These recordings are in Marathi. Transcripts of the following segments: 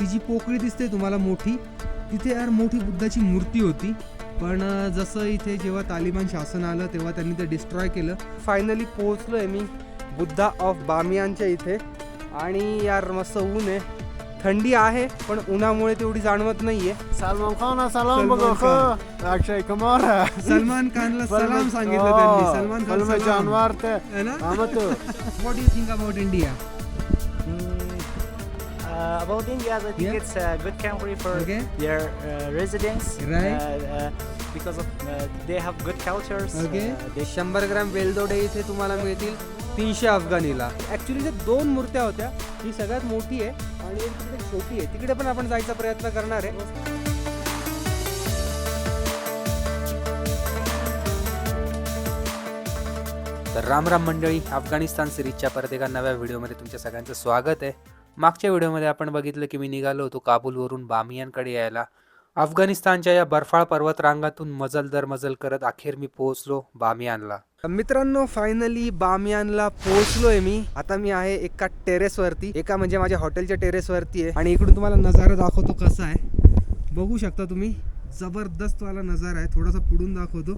ती जी पोकळी दिसते तुम्हाला मोठी तिथे यार मोठी बुद्धाची मूर्ती होती. पण जसं इथे जेव्हा तालिबान शासन आलं तेव्हा त्यांनी ते डिस्ट्रॉय केलं. फायनली पोहोचलो मी बुद्धा ऑफ बामियांच्या इथे. आणि यार मस्त ऊन आहे. थंडी आहे पण उन्हामुळे तेवढी जाणवत नाहीये. सलमान खान सलाम अक्षय कुमार. सलमान खानला सलाम सांगितलं त्यांनी. सलमान खान जानवार what you think about India Uh, about India, I think Yeah. it's a good country for Okay. their uh, residents. Right. Uh, uh, because of uh, they have good cultures. Okay Uh, they शंभर ग्रॅम वेलदोडे इथे तुम्हाला मिळतील तीनशे अफगाणीला ऍक्च्युली जे दोन मूर्त्या होत्या ही सगळ्यात मोठी आहे आणि एक तिकडे छोटी आहे तिकडे पण आपण जायचा प्रयत्न करणार आहे तर राम राम मंडळी अफगाणिस्तान सिरीजच्या परत एका नव्या व्हिडिओमध्ये तुमच्या सगळ्यांचं स्वागत आहे मागच्या व्हिडिओमध्ये आपण बघितलं की मी निघालो होतो काबूलवरून बामियानकडे यायला. अफगाणिस्तानच्या या बर्फाळ पर्वतरांगातून मजल दर मजल करत अखेर मी पोहोचलो बामियानला मित्रांनो फायनली बामियानला पोहोचलोय मी. आता मी आहे एका टेरेसवरती एका म्हणजे माझ्या हॉटेलच्या टेरेसवरती आहे. आणि इकडून तुम्हाला नजारा दाखवतो कसा आहे. बघू शकता तुम्ही. जबरदस्त वाला नजारा आहे. थोडासा पुढून दाखवतो.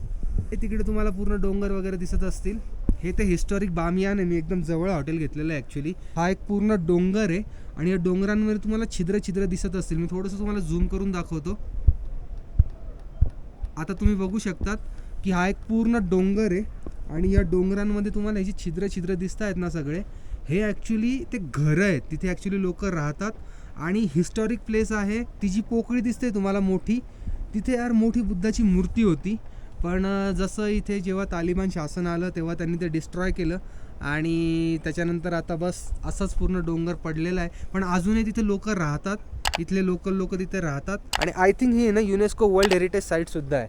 हे तिकडे तुम्हाला पूर्ण डोंगर वगैरे दिसत असतील. हे ते हिस्टॉरिक बामियान आहे. मी एकदम जवळ हॉटेल घेतलेलं आहे ॲक्च्युली हा एक पूर्ण डोंगर आहे आणि या डोंगरांमध्ये तुम्हाला छिद्र छिद्र दिसत असतील. मी थोडंसं तुम्हाला झूम करून दाखवतो. आता तुम्ही बघू शकतात की हा एक पूर्ण डोंगर आहे आणि या डोंगरांमध्ये तुम्हाला ह्याची छिद्र छिद्र दिसत आहेत ना सगळे. हे ॲक्च्युली ते घरं आहेत. तिथे ॲक्च्युली लोक राहतात आणि हिस्टॉरिक प्लेस आहे. ती जी पोकळी दिसते तुम्हाला मोठी तिथे यार मोठी बुद्धाची मूर्ती होती. पण जसं इथे जेव्हा तालिबान शासन आलं तेव्हा त्यांनी ते डिस्ट्रॉय केलं. आणि त्याच्यानंतर आता बस असंच पूर्ण डोंगर पडलेला आहे. पण अजूनही तिथे लोक राहतात. इथले लोकल लोक तिथे राहतात. आणि आय थिंक ही ना युनेस्को वर्ल्ड हेरिटेज साईटसुद्धा आहे.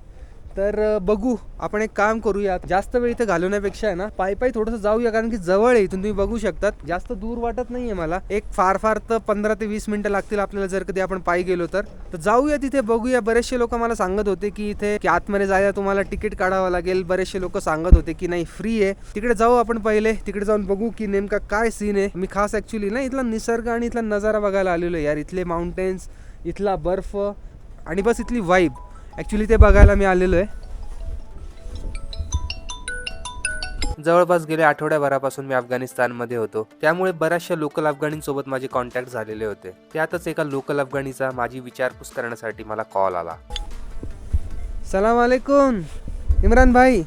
तर बघू. आपण एक काम करूया जास्त वेळ इथे घालवण्यापेक्षा आहे ना पायी पायी थोडंसं जाऊया कारण की जवळ आहे इथून तुम्ही बघू शकतात. जास्त दूर वाटत नाहीये मला. एक फार फार तर पंधरा ते वीस मिनिटं लागतील आपल्याला जर कधी आपण पायी गेलो तर. तर जाऊया तिथे बघूया. बरेचसे लोक मला सांगत होते की इथे की आतमध्ये जायला तुम्हाला तिकीट काढावं लागेल. बरेचसे लोक सांगत होते की नाही फ्री आहे. तिकडे जाऊ आपण पहिले. तिकडे जाऊन बघू की नेमका काय सीन आहे. मी खास ऍक्च्युली ना इथला निसर्ग आणि इथला नजारा बघायला आलेलो आहे यार. इथले माउंटेन्स इथला बर्फ आणि बस इथली वाईब ॲक्च्युली ते बघायला मी आलेलो आहे. जवळपास गेल्या आठवड्याभरापासून मी अफगाणिस्तानमध्ये होतो. त्यामुळे बऱ्याचशा लोकल अफगाणींसोबत माझे कॉन्टॅक्ट झालेले होते. त्यातच एका लोकल अफगाणीचा माझी विचारपूस करण्यासाठी मला कॉल आला. सलाम वालेकुम इमरान भाई.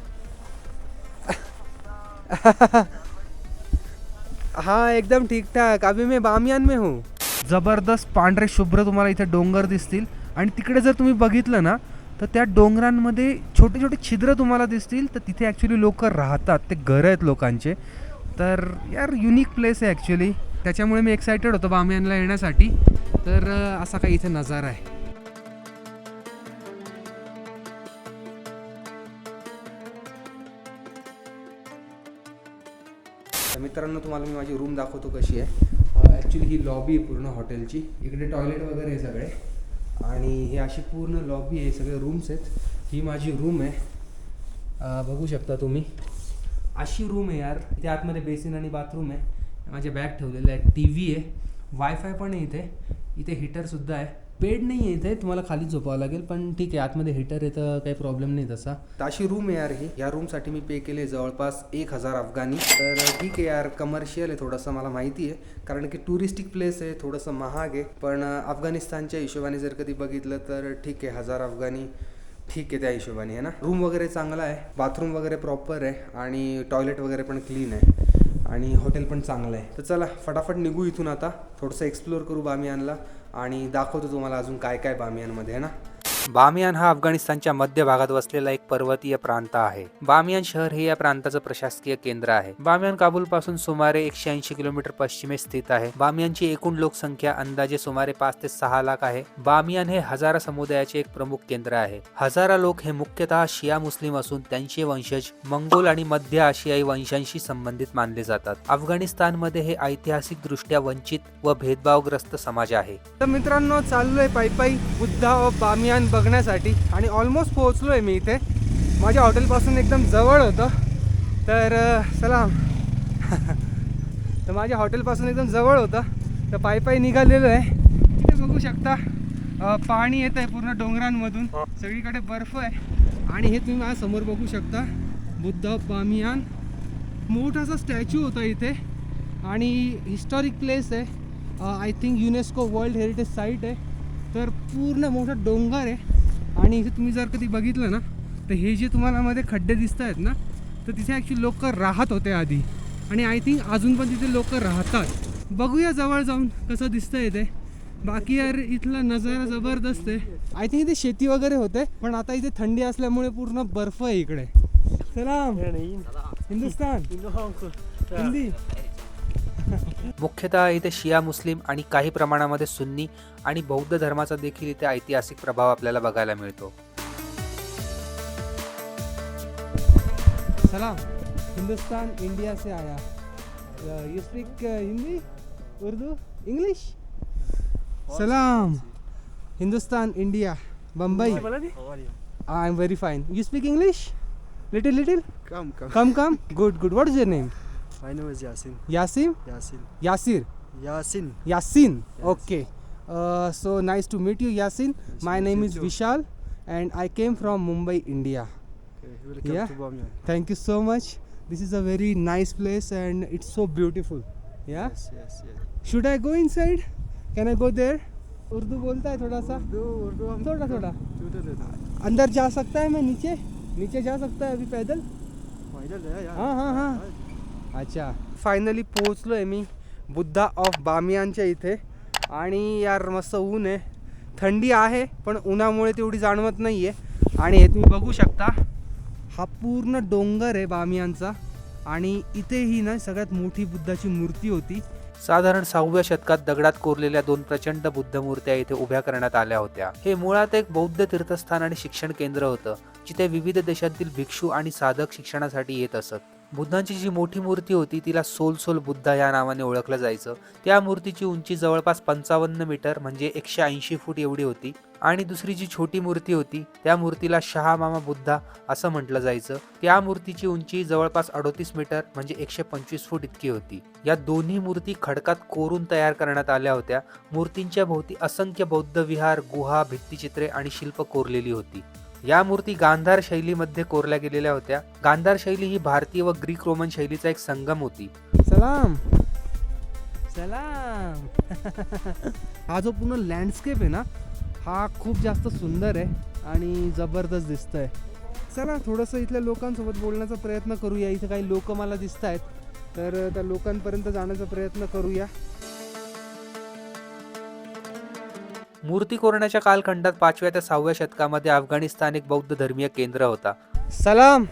हाँ एकदम ठीक ठाक अभी मैं बामियान में हूँ. जबरदस्त पांढरे शुभ्र तुम्हाला इथे डोंगर दिसतील. आणि तिकडे जर तुम्ही बघितलं ना तर त्या डोंगरांमध्ये छोटे छोटे छिद्र तुम्हाला दिसतील तर तिथे ॲक्च्युली लोक राहतात. ते घरं आहेत लोकांचे. तर यार युनिक प्लेस आहे ॲक्च्युली त्याच्यामुळे मी एक्सायटेड होतो बामियानला येण्यासाठी. तर असा काही इथे नजारा आहे. मित्रांनो तुम्हाला मी माझी रूम दाखवतो कशी आहे. ॲक्च्युली ही लॉबी आहे पूर्ण हॉटेलची इकडे टॉयलेट वगैरे आहे सगळे. आणि हे अशी पूर्ण लॉबी आहे सगळे रूम्स आहेत. ही माझी रूम आहे. बघू शकता तुम्ही. अशी रूम आहे यार. इथे आतमध्ये बेसिन आणि बाथरूम आहे. माझ्या बॅग ठेवलेले आहेत. टी व्ही आहे. वायफाय पण आहे इथे. इथे हीटरसुद्धा आहे. बेड नाही आहे इथे तुम्हाला खाली झोपावं लागेल पण ठीक आहे आतमध्ये हीटर आहे तर काही प्रॉब्लेम नाही तसा. तर अशी रूम आहे यार ही. या रूमसाठी मी पे केले जवळपास एक हजार अफगाणी. तर ठीक आहे यार कमर्शियल आहे थोडंसं मला माहिती आहे. कारण की टुरिस्टिक प्लेस आहे थोडंसं महाग आहे. पण अफगाणिस्तानच्या हिशोबाने जर कधी बघितलं तर ठीक आहे हजार अफगाणी ठीक आहे त्या हिशोबाने आहे ना? रूम वगैरे चांगला आहे बाथरूम वगैरे प्रॉपर आहे आणि टॉयलेट वगैरे पण क्लीन आहे. आणि हॉटेल पण चांगलं आहे. तर चला फटाफट निघू इथून आता. थोडंसं एक्सप्लोअर करू बामियानला आणि दाखवतो तुम्हाला अजून काय काय बामियानमध्ये आहे ना? बामियान हा अफगाणिस्तानच्या मध्य भागात वसलेला एक पर्वतीय प्रांत आहे. बामियान शहर हे या प्रांताचं प्रशासकीय केंद्र आहे. बामियान काबूल पासून सुमारे एकशे ऐंशी किलोमीटर पश्चिमेस स्थित आहे. बामियानची एकूण लोकसंख्या अंदाजे सुमारे पाच ते सहा लाख आहे. बामियान हे हजारा समुदायाचे एक प्रमुख केंद्र आहे. हजारा लोक हे मुख्यतः शिया मुस्लिम असून त्यांचे वंशज मंगोल आणि मध्य आशियाई वंशांशी संबंधित मानले जातात. अफगाणिस्तानमध्ये हे ऐतिहासिक दृष्ट्या वंचित व भेदभावग्रस्त समाज आहे. तर मित्रांनो चाललोय पायी बुद्धा व बामियान बघण्यासाठी आणि ऑलमोस्ट पोहोचलोय मी इथे. माझ्या हॉटेलपासून एकदम जवळ होतं. तर चला. तर माझ्या हॉटेलपासून एकदम जवळ होतं. तर पायी पायी निघालेलो आहे. तिथे बघू शकता पाणी येत आहे पूर्ण डोंगरांमधून. सगळीकडे बर्फ आहे. आणि हे तुम्ही माझ्यासमोर बघू शकता. बुद्ध बामियान. मोठासा स्टॅच्यू होता इथे. आणि हिस्टॉरिक प्लेस आहे. I think UNESCO world heritage site आहे. तर पूर्ण मोठा डोंगर आहे. आणि इथे तुम्ही जर कधी बघितलं ना तर हे जे तुम्हाला मध्ये खड्डे दिसत आहेत ना तर तिथे ॲक्च्युली लोक राहत होते आधी. आणि आय थिंक अजून पण तिथे लोक राहतात. बघूया जवळ जाऊन कसं दिसतंय ते. बाकी यार इथला नजारा जबरदस्त आहे. आय थिंक इथे शेती वगैरे होते पण आता इथे थंडी असल्यामुळे पूर्ण बर्फ आहे इकडे. सलाम. हिंदुस्तान. हिंदी. मुख्यतः इथे शिया मुस्लिम आणि काही प्रमाणामध्ये सुन्नी आणि बौद्ध धर्माचा देखील इथे ऐतिहासिक प्रभाव आपल्याला बघायला मिळतो. सलाम. हिंदुस्तान इंडिया से आया. You speak Hindi Urdu English सलाम. Hindustan India Bombay I am very fine you speak English little little Come, come. Come come good good what is your name My name is Yasin. Yasim Yasin. Yasir Yasin. Yasin. Yes. Okay. Uh, so nice to meet you, Yasin. Nice My name is you. Vishal, and I came from Mumbai, India. Okay, Yeah. Thank you so much. This is a very nice place, and it's so beautiful. Yeah. Yes, yes, yes. Should I go inside? Can I go there? Urdu बोलता है थोड़ा सा Urdu, Urdu, हम थोड़ा थोड़ा अंदर जा सकता है मैं नीचे नीचे जा सकता है अभी पैदल Final है यार. हाँ, हाँ, हाँ. अच्छा. फायनली पोहोचलो आहे मी बुद्धा ऑफ बामियांच्या इथे. आणि यार मस्त ऊन आहे. थंडी आहे पण उन्हामुळे तेवढी जाणवत नाही आहे आणि हे तुम्ही बघू शकता हा पूर्ण डोंगर आहे बामियांचा. आणि इथेही ना सगळ्यात मोठी बुद्धाची मूर्ती होती. साधारण सहाव्या शतकात दगडात कोरलेल्या दोन प्रचंड बुद्ध मूर्त्या इथे उभ्या करण्यात आल्या होत्या. हे मुळात एक बौद्ध तीर्थस्थान आणि शिक्षण केंद्र होतं जिथे विविध देशातील भिक्षू आणि साधक शिक्षणासाठी येत असत. बुद्धांची जी मोठी मूर्ती होती तिला सोल सोल बुद्धा या नावाने ओळखलं जायचं. त्या मूर्तीची उंची जवळपास पंचावन्न मीटर म्हणजे एकशे ऐंशी फूट एवढी होती. आणि दुसरी जी छोटी मूर्ती होती त्या मूर्तीला शहा मामा बुद्धा असं म्हटलं जायचं. त्या मूर्तीची उंची जवळपास अडोतीस मीटर म्हणजे एकशे पंचवीस फूट इतकी होती. या दोन्ही मूर्ती खडकात कोरून तयार करण्यात आल्या होत्या. मूर्तींच्या भोवती असंख्य बौद्ध विहार गुहा भित्तिचित्रे आणि शिल्प कोरलेली होती. या मूर्ती गांधार शैलीमध्ये कोरल्या गेलेल्या होत्या. गांधार शैली ही भारतीय व ग्रीक रोमन शैलीचा एक संगम होती. सलाम. सलाम. हा जो पूर्ण लँडस्केप आहे ना हा खूप जास्त सुंदर आहे आणि जबरदस्त दिसतंय. चला थोडंसं इथल्या लोकांसोबत बोलण्याचा प्रयत्न करूया. इथं काही लोक मला दिसत आहेत तर त्या लोकांपर्यंत जाण्याचा प्रयत्न करूया. मूर्ती कोरण्याच्या कालखंडात पाचव्या ते सहाव्या शतकामध्ये अफगाणिस्तान एक बौद्ध धर्मीय केंद्र होता सलाम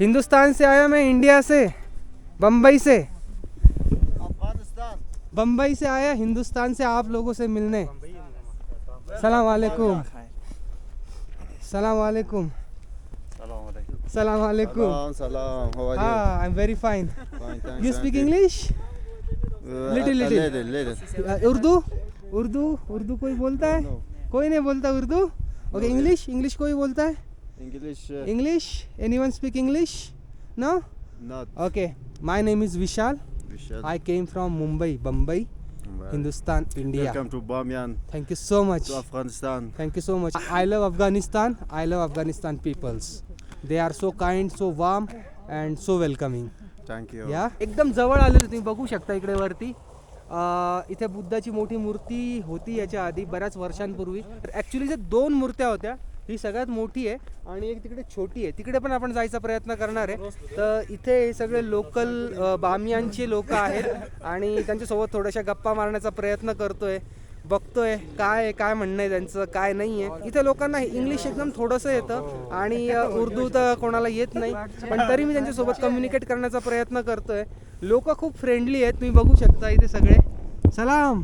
हिंदुस्तान से आया मैं इंडिया से बम्बई से. बम्बई से आया हिंदुस्तान से आप लोगों से मिलने सलाम वालेकुम सलाम वालेकुम सलाम वालेकुम Salam, salam. How are you? हाँ I am very fine. You speak you. English little, little. Urdu Urdu? Urdu कोई बोलता है? कोई नहीं बोलता उर्दू? ओके इंग्लिश इंग्लिश कोई बोलता है? English English anyone speak English no okay my name is Vishal I came from Mumbai Bombay Hindustan India thank you so much Afghanistan thank you so much I love Afghanistan I love Afghanistan peoples they are so kind so warm and so welcoming thank you या एकदम जवळ आले तुम्ही. बघू शकता इकडे वरती. इथे बुद्धाची मोठी मूर्ती होती याच्या आधी बऱ्याच वर्षांपूर्वी. तर ॲक्च्युली जे दोन मूर्त्या होत्या ही सगळ्यात मोठी आहे आणि एक तिकडे छोटी आहे. तिकडे पण आपण जायचा प्रयत्न करणार आहे. तर इथे हे सगळे लोकल बामियांचे लोक आहेत आणि त्यांच्यासोबत थोड्याशा गप्पा मारण्याचा प्रयत्न करतोय. बघतोय काय काय म्हणणं आहे त्यांचं काय नाही आहे इथे लोकांना इंग्लिश एकदम थोडंसं येतं आणि उर्दू तर कोणाला येत नाही. पण तरी मी त्यांच्यासोबत कम्युनिकेट करण्याचा प्रयत्न करतोय. लोक खूप फ्रेंडली आहेत तुम्ही बघू शकता इथे सगळे. सलाम.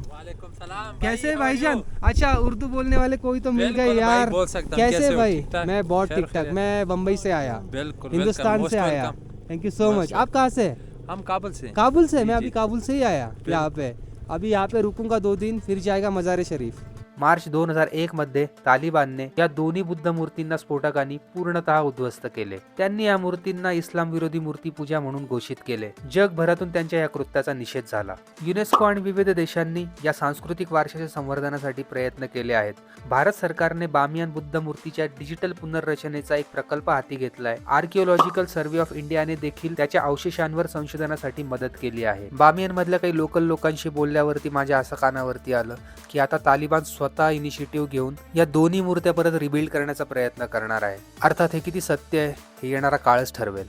कैसे भाईजान? अच्छा उर्दू बोलने वाले कोई तो मिल गए यार. बोल सकता। कैसे हो? भाई? मैं बहुत ठीक ठाक? मैं बम्बई से आया। बिल्कुल हिंदुस्तान से आया। थैंक यू सो मच आप कहाँ से हैं? हम काबुल से। काबुल से मैं अभी। काबुल से ही आया यहाँ पे। अभी यहाँ पे रुकूंगा दो दिन फिर जाएगा मज़ार शरीफ मार्च दोन हजार एक मध्ये तालिबानने या दोन्ही बुद्ध मूर्तींना स्फोटकांनी पूर्णतः उद्ध्वस्त केले. त्यांनी या मूर्तींना इस्लाम विरोधी मूर्तीपूजा म्हणून घोषित केले. जगभरातून त्यांच्या या कृत्याचा निषेध झाला. युनेस्को आणि विविध देशांनी या सांस्कृतिक वारशाच्या संवर्धनासाठी प्रयत्न केले आहेत. भारत सरकारने बामियान बुद्ध मूर्तीच्या डिजिटल पुनर्रचनेचा एक प्रकल्प हाती घेतलाय. आर्किओलॉजिकल सर्व्हे ऑफ इंडियाने देखील त्याच्या अवशेषांवर संशोधनासाठी मदत केली आहे. बामियन मधल्या काही लोकल लोकांशी बोलल्यावरती माझ्या असं कानावरती आलं की आता तालिबान स्वतः इनिशिएटिव्ह घेऊन या दोन्ही मूर्त्या परत रिबिल्ड करण्याचा प्रयत्न करणार आहे अर्थात हे किती सत्य आहे हे येणारा काळच ठरवेल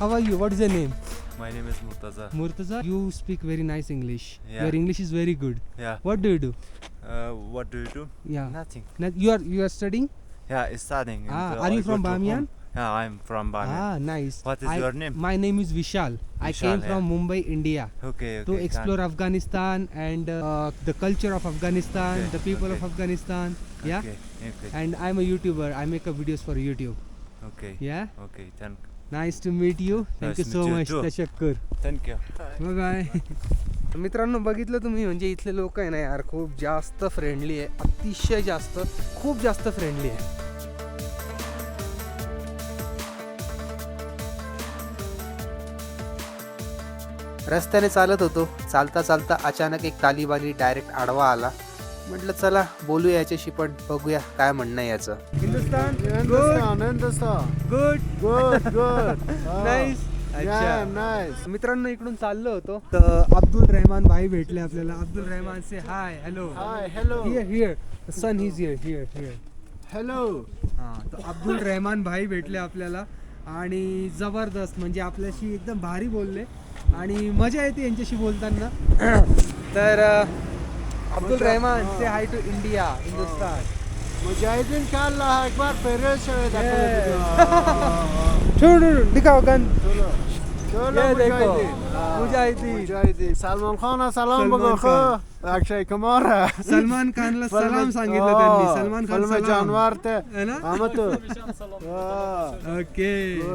How are you? What is your name? My name is Murtaza. Murtaza. You speak very nice English. Yeah. Your English is very good. Yeah. What do you do? Uh, what do you do? Yeah. Nothing. Now, you are you are studying? Yeah, it's studying. and, Ah, uh, are you I from go to Bamiyan? home. Yeah, I'm from Bamiyan. Ah, nice. What is I- your name? My name is Vishal. I Vishal, came from Mumbai, India, Okay, okay. to can- explore Afghanistan and uh, the culture of Afghanistan, Okay, the people of okay. Afghanistan. Yeah. Okay, okay, And I'm a YouTuber. I make a videos for YouTube. okay. Yeah. Okay, thank, Nice to meet you. Thank Nice you to so meet you much. too. तशक्कर. thank you. Bye bye मित्रांनो बघितलं तुम्ही म्हणजे इथले लोक आहे ना यार खूप जास्त फ्रेंडली आहे अतिशय जास्त खूप जास्त फ्रेंडली आहे रस्त्याने चालत होतो. चालता चालता अचानक एक तालिबानी डायरेक्ट आडवा आला. म्हटलं चला बोलूया याच्याशी पण बघूया काय म्हणणं आहे याचं. Good nice. मित्रांनो इकडून चाललो होतो. तर अब्दुल रहमान भाई भेटले आपल्याला. Abdul Rahman say hi hello Hi, hello. Here here son is here here here Hello. हा तर अब्दुल रहमान भाई भेटले आपल्याला. आणि जबरदस्त म्हणजे आपल्याशी एकदम भारी बोलले. आणि मजा येते यांच्याशी बोलताना. तर Abdul Rahman say hi to India Hindustan Akbar Perez shawed छोड़ दिखाओ गन Cholo ये देखो Khan salam Salman bago Khan. kho. Akshay Kumar. Salman खानला सलाम सांगितलं त्यांनी सलमान खान सलाम जानवर ते ओके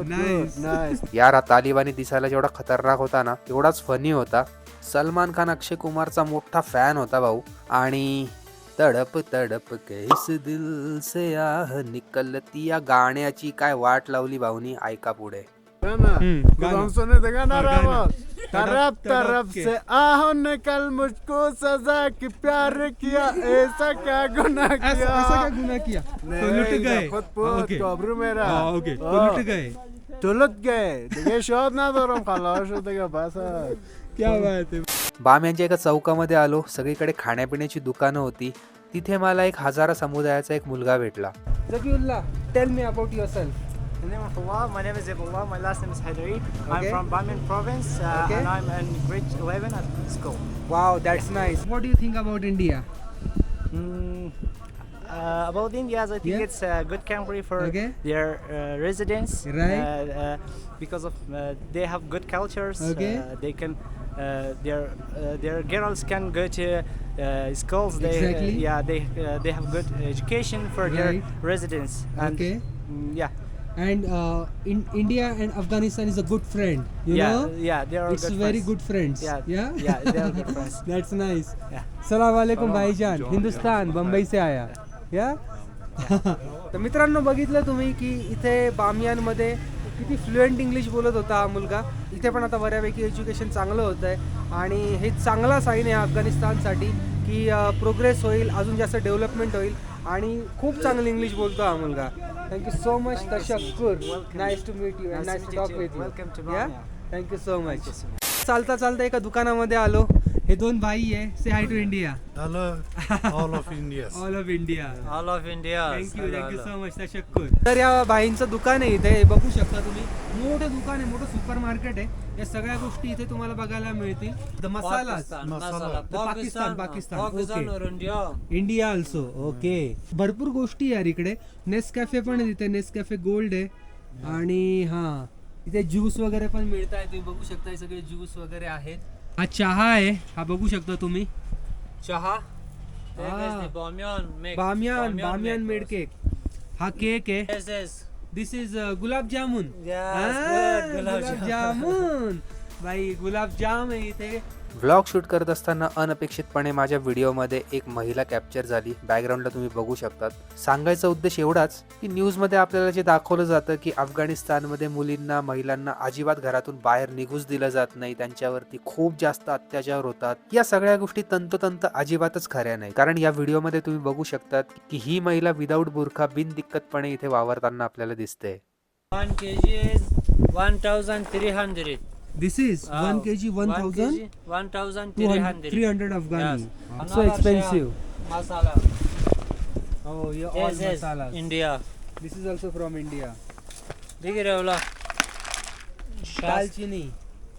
नाईस. यार हा तालिबानी दिसायला जेवढा खतरनाक होता ना तेवढाच फनी होता सलमान खान अक्षय कुमारचा मोठा फॅन होता भाऊ आणि तडप तडप कैस दिल से आह निकलती या गाण्याची काय वाट लावली भाऊनी ऐका पुढे ना गुदाम सुने देगा ना रावत तरफ तरफ से आहो ने कल मुझको सजा की प्यार किया ऐसा क्या गुना किया ऐसा क्या गुना किया तो लुट गए खुद पुत कब्रू मेरा ओके तो लुट गए तो लुट गए तुझे शोध ना दो रम खलाश होते बस क्या बात है बाम यांच्या एका चौकामध्ये आलो. सगळीकडे खाण्यापिण्याची दुकानं होती. तिथे मला एक हजारा समुदायाचा एक मुलगा भेटला. Zabiullah tell me about yourself the name of Allah, my name is Abdullah, my last name is Haidari. Okay. I'm from Bamiyan province uh, Okay. and I'm in grade 11 at school. Wow, that's nice. What do you think about India? Mm, uh, about India, I think Yeah. it's a good country for Okay. their uh, residents. Right. Uh, uh, because of uh, they have good cultures. Okay. Uh, they can. Uh, their uh, their girls can go to uh, schools. They, Exactly. Uh, yeah, they uh, they have good education for Right. their residents. And, Okay. mm, yeah. And uh, in India and Afghanistan is a good friend. You yeah. know, Yeah. They are it's good very friends. good friends. Yeah. Yeah. Yeah. They are good friends. That's nice. Yeah. सलाम वालेकुम भाईजान हिंदुस्तान बंबई से आया या तर मित्रांनो बघितलं तुम्ही की इथे बामियानमध्ये किती फ्लुएंट इंग्लिश बोलत होता हा मुलगा इथे पण आता बऱ्यापैकी एज्युकेशन चांगलं होतं आहे आणि हे चांगला साईन आहे अफगाणिस्तानसाठी की प्रोग्रेस होईल अजून जास्त डेव्हलपमेंट होईल आणि खूप चांगलं इंग्लिश बोलतो हा मुलगा. Thank you so much तशक्कुर nice to meet you nice to talk. With you. Thank you so much चालता चालता एका दुकानामध्ये आलो. हे दोन भाई आहे. Say hi to India Hello, all of India. All of India All of India. Thank you thank you so much तशक्कुर तर या भाईंचं दुकान आहे इथे. हे बघू शकता तुम्ही. मोठं दुकान आहे मोठं सुपर मार्केट आहे. या सगळ्या गोष्टी इथे तुम्हाला बघायला मिळतील. The masala. Pakistan Pakistan. India also okay भरपूर गोष्टी यार इकडे. नेस कॅफे पण आहे तिथे. नेस कॅफे गोल्ड आहे. आणि हा इथे ज्यूस वगैरे पण मिळत आहे तुम्ही बघू शकता हे सगळे ज्यूस वगैरे आहेत. हा चहा आहे. हा बघू शकता तुम्ही. चहा. बामियान मेड केक हा केक आहे. This is gulab jamun. गुलाब जामुन. भाई गुलाब जाम आहे इथे. व्लॉग शूट करत असताना अनपेक्षितपणे माझ्या व्हिडिओमध्ये एक महिला कॅप्चर झाली. बॅकग्राऊंडला तुम्ही बघू शकतात. सांगायचा उद्देश एवढाच की न्यूजमध्ये आपल्याला जे दाखवलं जातं की अफगाणिस्तानमध्ये मुलींना महिलांना अजिबात घरातून बाहेर निघूच दिलं जात नाही. त्यांच्यावरती खूप जास्त अत्याचार होतात. या सगळ्या गोष्टी तंतोतंत अजिबातच खऱ्या नाही कारण या व्हिडिओमध्ये तुम्ही बघू शकतात की ही महिला विदाऊट बुरखा बिनदिक्कतपणे इथे वावरताना आपल्याला दिसते. One K G one thousand three hundred This is 1 kg 1000 1300 300 Afghani. Yes. So expensive. Masala. Oh, yeah, all yes, masalas. India. This is also from India. Big Revla. Dalchini.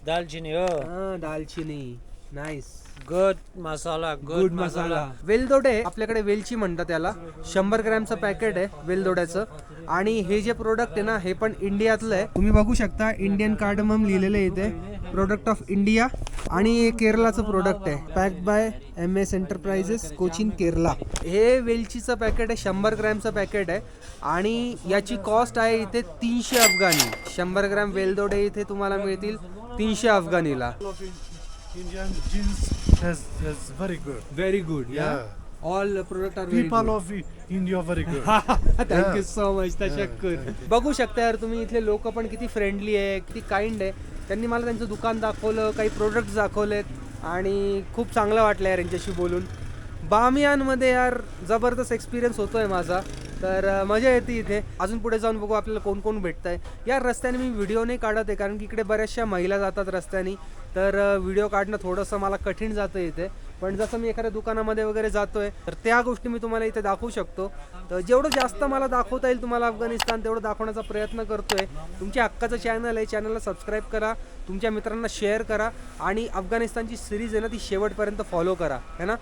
Dalchini, oh. Ah, dalchini. Nice. Masala. Good, good masala वेलदोडे आपल्याकडे वेलची म्हणतात त्याला शंभर ग्रॅमचं पॅकेट आहे वेलदोड्याचं. आणि हे जे प्रोडक्ट आहे ना हे पण इंडियातलं आहे. तुम्ही बघू शकता इंडियन कार्डमम लिहिलेलं आहे इथे. प्रोडक्ट ऑफ इंडिया आणि हे केरलाचं प्रोडक्ट आहे. Pack by M S enterprises Cochin Kerala हे वेलचीचं पॅकेट आहे शंभर ग्रॅमचं पॅकेट आहे. आणि याची कॉस्ट आहे इथे तीनशे अफगाणी. शंभर ग्रॅम वेलदोडे इथे तुम्हाला मिळतील तीनशे अफगाणीला. Jeans is, is very good. Very good Yeah. All product are People of I- India very good. Thank you so much तशक्कर बघू शकता यार तुम्ही इथले लोक पण किती फ्रेंडली आहे किती काइंड आहे. त्यांनी मला त्यांचं दुकान दाखवलं काही प्रोडक्ट्स दाखवलेत आणि खूप चांगलं वाटलं यार यांच्याशी बोलून. बामियानमध्ये यार जबरदस्त एक्सपिरियन्स होतोय माझा. तर मजा येते इथे. अजून पुढे जाऊन बघू आपल्याला कोण कोण भेटत आहे या रस्त्याने मी व्हिडिओ नाही काढत आहे कारण की इकडे बऱ्याचशा महिला जातात रस्त्याने. तर व्हिडिओ काढणं थोडंसं मला कठीण जातं इथे. पण जसं मी एखाद्या दुकानामध्ये वगैरे जातोय तर त्या गोष्टी मी तुम्हाला इथे दाखवू शकतो. तर जेवढं जास्त मला दाखवता येईल तुम्हाला अफगाणिस्तान तेवढं दाखवण्याचा प्रयत्न करतोय. तुमच्या हक्काचं चॅनल आहे चॅनलला सबस्क्राईब करा. तुमच्या मित्रांना शेअर करा. आणि अफगाणिस्तानची सिरीज आहे ना ती शेवटपर्यंत फॉलो करा. है ना?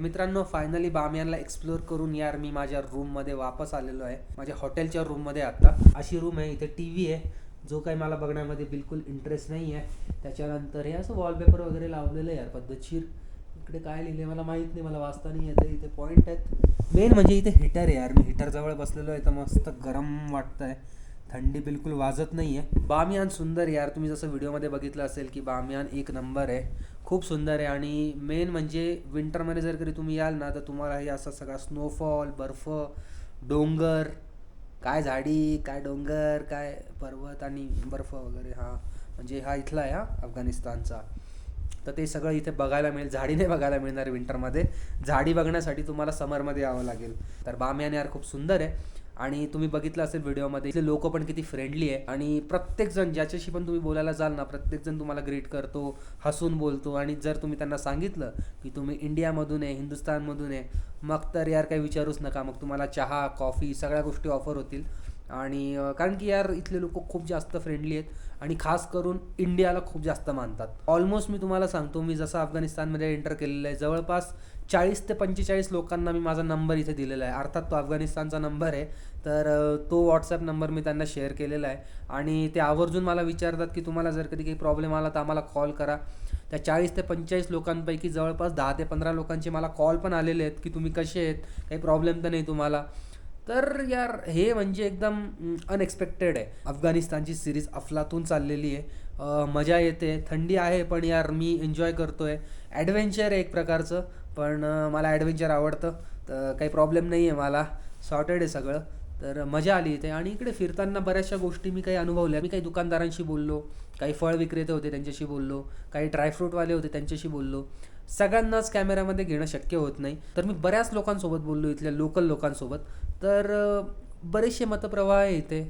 मित्रांनो फायनली बामियानला एक्सप्लोअर करून यार मी माझ्या रूममध्ये वापस आलेलो आहे. माझ्या हॉटेलच्या रूममध्ये आत्ता अशी रूम आहे इथे टी व्ही आहे. जो काही मला बघण्यामध्ये बिलकुल इंटरेस्ट नाही आहे. त्याच्यानंतर हे असं वॉलपेपर वगैरे लावलेलं आहे यार पद्धतशीर. इकडे काय लिहिले मला माहीत नाही मला वाचता नाही येतं इथे पॉईंट आहेत. मेन म्हणजे इथे हिटर आहे यार. मी हिटर जवळ बसलेलो आहे तर मस्त गरम वाटतंय. थंडी बिलकुल वाजत नाही आहे बामियान सुंदर आहे यार. तुम्ही जसं व्हिडिओमध्ये बघितलं असेल की बामियान एक नंबर आहे. खूप सुंदर आहे. आणि मेन म्हणजे विंटरमध्ये जर कधी तुम्ही याल ना तर तुम्हाला हे असा सगळा स्नोफॉल बर्फ डोंगर काय झाडी काय डोंगर काय पर्वत आणि बर्फ वगैरे हा. म्हणजे हा इथला आहे हा अफगाणिस्तानचा. तर ते सगळं इथे बघायला मिळेल. झाडी नाही बघायला मिळणार विंटरमध्ये झाडी बघण्यासाठी तुम्हाला समरमध्ये यावं लागेल. तर बामियान यार खूप सुंदर आहे. आणि तुम्ही बघितलं असेल व्हिडिओमध्ये इथले लोक पण किती फ्रेंडली आहे. आणि प्रत्येक जण ज्याच्याशी पण तुम्ही बोलायला जाल ना प्रत्येक जण तुम्हाला ग्रीट करतो हसून बोलतो. आणि जर तुम्ही त्यांना सांगितलं की तुम्ही इंडियामधून आहे हिंदुस्थानमधून आहे मग तर यार काही विचारूच नका. मग तुम्हाला चहा कॉफी सगळ्या गोष्टी ऑफर होतील. आणि कारण की यार इथले लोक खूप जास्त फ्रेंडली आहेत. आणि खास करून इंडियाला खूप जास्त मानतात. ऑलमोस्ट मी तुम्हाला सांगतो मी जसं अफगाणिस्तानमध्ये एंटर केलेलं आहे जवळपास चाळीस ते पंचेचाळीस लोकांना मी माझा नंबर इथे दिलेला आहे. अर्थात तो अफगाणिस्तानचा नंबर आहे. तर तो व्हॉट्सॲप नंबर मी त्यांना शेअर केलेला आहे. आणि ते आवर्जून मला विचारतात की तुम्हाला जर कधी काही प्रॉब्लेम आला तर आम्हाला कॉल करा. त्या चाळीस ते पंचेचाळीस लोकांपैकी जवळपास दहा ते पंधरा लोकांचे मला कॉल पण आलेले आहेत की तुम्ही कसे आहेत? काही प्रॉब्लेम तर नाही तुम्हाला? तर यार हे म्हणजे एकदम अनएक्सपेक्टेड आहे. अफगाणिस्तानची सिरीज अफलातून चाललेली आहे. मजा येते. थंडी आहे पण यार मी एन्जॉय करतो आहे ॲडव्हेंचर आहे एक प्रकारचं. पण मला ॲडव्हेंचर आवडतं. तर काही प्रॉब्लेम नाही आहे मला. सॉर्टेड आहे सगळं. तर मजा आली इथे. आणि इकडे फिरताना बऱ्याचशा गोष्टी मी काही अनुभवल्या. मी काही दुकानदारांशी बोललो काही फळ विक्रेते होते त्यांच्याशी बोललो काही ड्रायफ्रूटवाले होते त्यांच्याशी बोललो. सगळ्यांनाच कॅमेऱ्यामध्ये घेणं शक्य होत नाही. तर मी बऱ्याच लोकांसोबत बोललो इथल्या लोकल लोकांसोबत. तर बरेचसे मतप्रवाह आहे इथे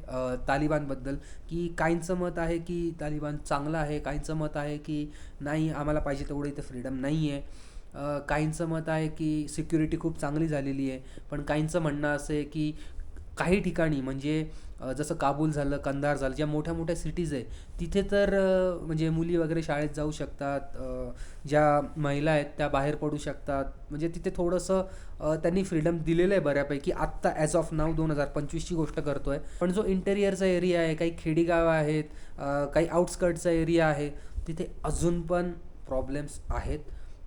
तालिबानबद्दल. की काहींचं मत आहे की तालिबान चांगलं आहे काहींचं मत आहे की नाही आम्हाला पाहिजे तेवढं इथे फ्रीडम नाही आहे काहींचं मत आहे की सिक्युरिटी खूप चांगली झालेली आहे. पण काहींचं म्हणणं असं आहे की काही ठिकाणी म्हणजे जसं काबूल झालं कंधार झालं ज्या मोठ्या मोठ्या सिटीज आहे तिथे तर म्हणजे मुली वगैरे शाळेत जाऊ शकतात ज्या महिला आहेत त्या बाहेर पडू शकतात म्हणजे तिथे थोडंसं त्यांनी फ्रीडम दिलेलं आहे बऱ्यापैकी. आत्ता ॲज ऑफ नाव दोन हजार पंचवीसची गोष्ट करतो आहे पण जो इंटेरियरचा एरिया आहे काही खेडीगाव आहेत काही आउटस्कर्टचा एरिया आहे तिथे अजून पण प्रॉब्लेम्स आहेत.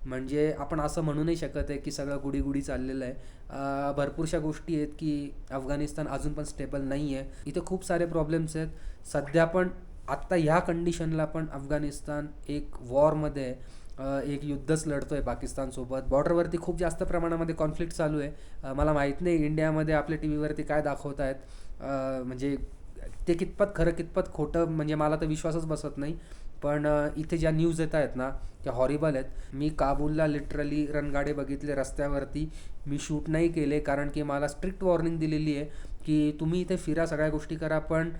म्हणजे आपण असं म्हणू नाही शकत आहे की सगळं गुढीगुढी चाललेलं आहे. भरपूरशा गोष्टी आहेत की अफगाणिस्तान अजून पण स्टेबल नाही आहे इथे खूप सारे प्रॉब्लेम्स आहेत. सध्या पण आत्ता ह्या कंडिशनला पण अफगाणिस्तान एक वॉरमध्ये आहे एक युद्धच लढतो आहे पाकिस्तानसोबत बॉर्डरवरती खूप जास्त प्रमाणामध्ये कॉन्फ्लिक्ट चालू आहे. मला माहीत नाही इंडियामध्ये आपल्या टी व्हीवरती काय दाखवत आहेत. म्हणजे ते कितपत खरं कितपत खोटं म्हणजे मला तर विश्वासच बसत नाही. पण इथे ज्या न्यूज येत आहेत ना त्या हॉरिबल आहेत. मी काबूलला लिटरली रणगाडे बघितले रस्त्यावरती. मी शूट नाही केले कारण की मला स्ट्रिक्ट वॉर्निंग दिलेली आहे की तुम्ही इथे फिरा सगळ्या गोष्टी करा पण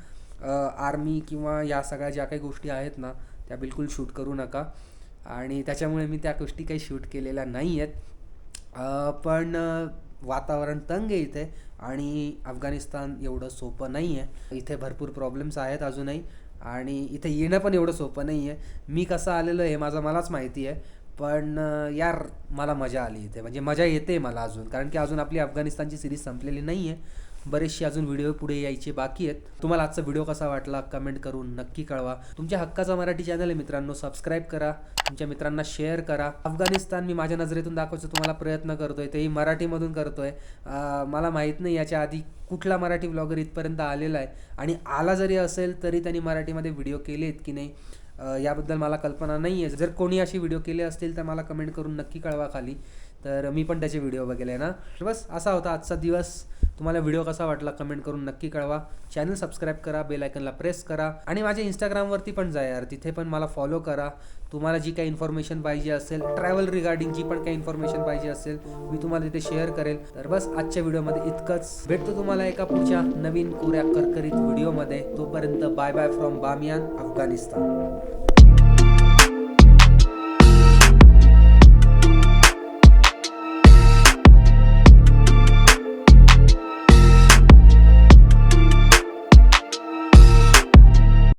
आर्मी किंवा या सगळ्या ज्या काही गोष्टी आहेत ना त्या बिलकुल शूट करू नका. आणि त्याच्यामुळे मी त्या गोष्टी काही शूट केलेल्या नाही आहेत. पण वातावरण तंग आहे इथे आणि अफगाणिस्तान एवढं सोपं नाही आहे इथे भरपूर प्रॉब्लेम्स आहेत अजूनही. आणि इथे येणं पण एवढं सोपं नाही आहे. मी कसं आलेलो आहे माझं मलाच माहिती आहे. पण यार मला मजा आली इथे. म्हणजे मजा येते मला अजून. कारण की अजून आपली अफगाणिस्तानची सिरीज संपलेली नाही आहे बरेचसे अजून व्हिडिओ पुढे यायचे बाकी आहेत. तुम्हाला आजचा व्हिडिओ कसा वाटला कमेंट करून नक्की कळवा. तुमच्या हक्काचा मराठी चॅनल आहे मित्रांनो सबस्क्राईब करा. तुमच्या मित्रांना शेअर करा. अफगाणिस्तान मी माझ्या नजरेतून दाखवायचा तुम्हाला प्रयत्न करतोय. तेही मराठीमधून करतोय. मला माहीत नाही याच्या आधी कुठला मराठी ब्लॉगर इथपर्यंत आलेला आहे. आणि आला जरी असेल तरी त्यांनी मराठीमध्ये व्हिडिओ केलेत की नाही याबद्दल मला कल्पना नाही आहे जर कोणी अशी व्हिडिओ केले असतील तर मला कमेंट करून नक्की कळवा खाली. तर मी पण त्याचे व्हिडिओ बघेले ना. बस असा होता आजचा दिवस. तुम्हाला व्हिडिओ कसा वाटला कमेंट करून नक्की कळवा. चॅनल सबस्क्राईब करा बेल आयकनला प्रेस करा. आणि माझ्या इंस्टाग्रामवरती पण जा यार तिथे पण मला फॉलो करा. तुम्हाला जी काही इन्फॉर्मेशन पाहिजे असेल ट्रॅव्हल रिगार्डिंग जी पण काही इन्फॉर्मेशन पाहिजे असेल मी तुम्हाला तिथे शेअर करेल. तर बस आजच्या व्हिडिओमध्ये इतकंच. भेटतो तुम्हाला एका पुढच्या नवीन कोऱ्या करकरीत व्हिडिओमध्ये तोपर्यंत bye bye from Bamiyan Afghanistan.